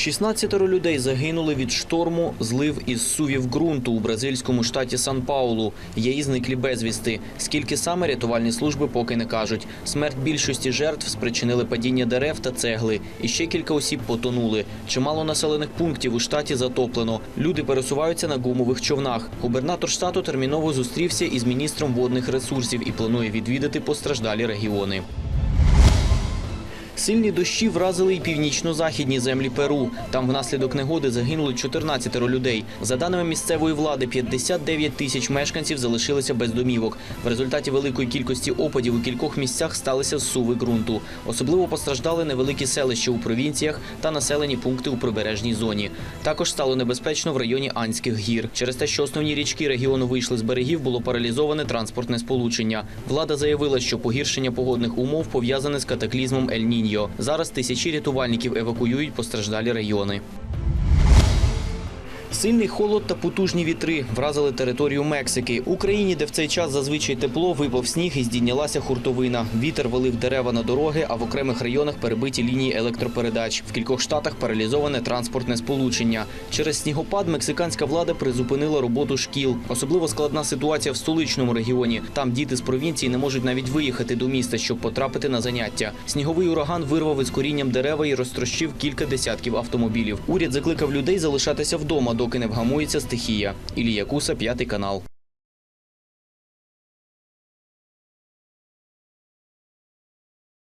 16 людей загинули від шторму злив із сувів ґрунту у бразильському штаті Сан-Паулу. Є і зниклі безвісти. Скільки саме рятувальні служби поки не кажуть. Смерть більшості жертв спричинили падіння дерев та цегли. І ще кілька осіб потонули. Чимало населених пунктів у штаті затоплено. Люди пересуваються на гумових човнах. Губернатор штату терміново зустрівся із міністром водних ресурсів і планує відвідати постраждалі регіони. Сильні дощі вразили і північно-західні землі Перу. Там внаслідок негоди загинули 14 людей. За даними місцевої влади, 59 тисяч мешканців залишилися без домівок. В результаті великої кількості опадів у кількох місцях сталися зсуви ґрунту. Особливо постраждали невеликі селища у провінціях та населені пункти у прибережній зоні. Також стало небезпечно в районі Анських гір. Через те, що основні річки регіону вийшли з берегів, було паралізоване транспортне сполучення. Влада заявила, що погіршення погодних умов пов'язане з катаклізмом Ель-Ніньо. Зараз тисячі рятувальників евакуюють постраждалі райони. Сильний холод та потужні вітри вразили територію Мексики. Україні, де в цей час зазвичай тепло, випав сніг і здійнялася хуртовина. Вітер валив дерева на дороги, а в окремих районах перебиті лінії електропередач. В кількох штатах паралізоване транспортне сполучення. Через снігопад мексиканська влада призупинила роботу шкіл. Особливо складна ситуація в столичному регіоні. Там діти з провінції не можуть навіть виїхати до міста, щоб потрапити на заняття. Сніговий ураган вирвав із корінням дерева і розтрощив кілька десятків автомобілів. Уряд закликав людей залишатися вдома, доки не вгамується стихія. Ілія Куса, п'ятий канал.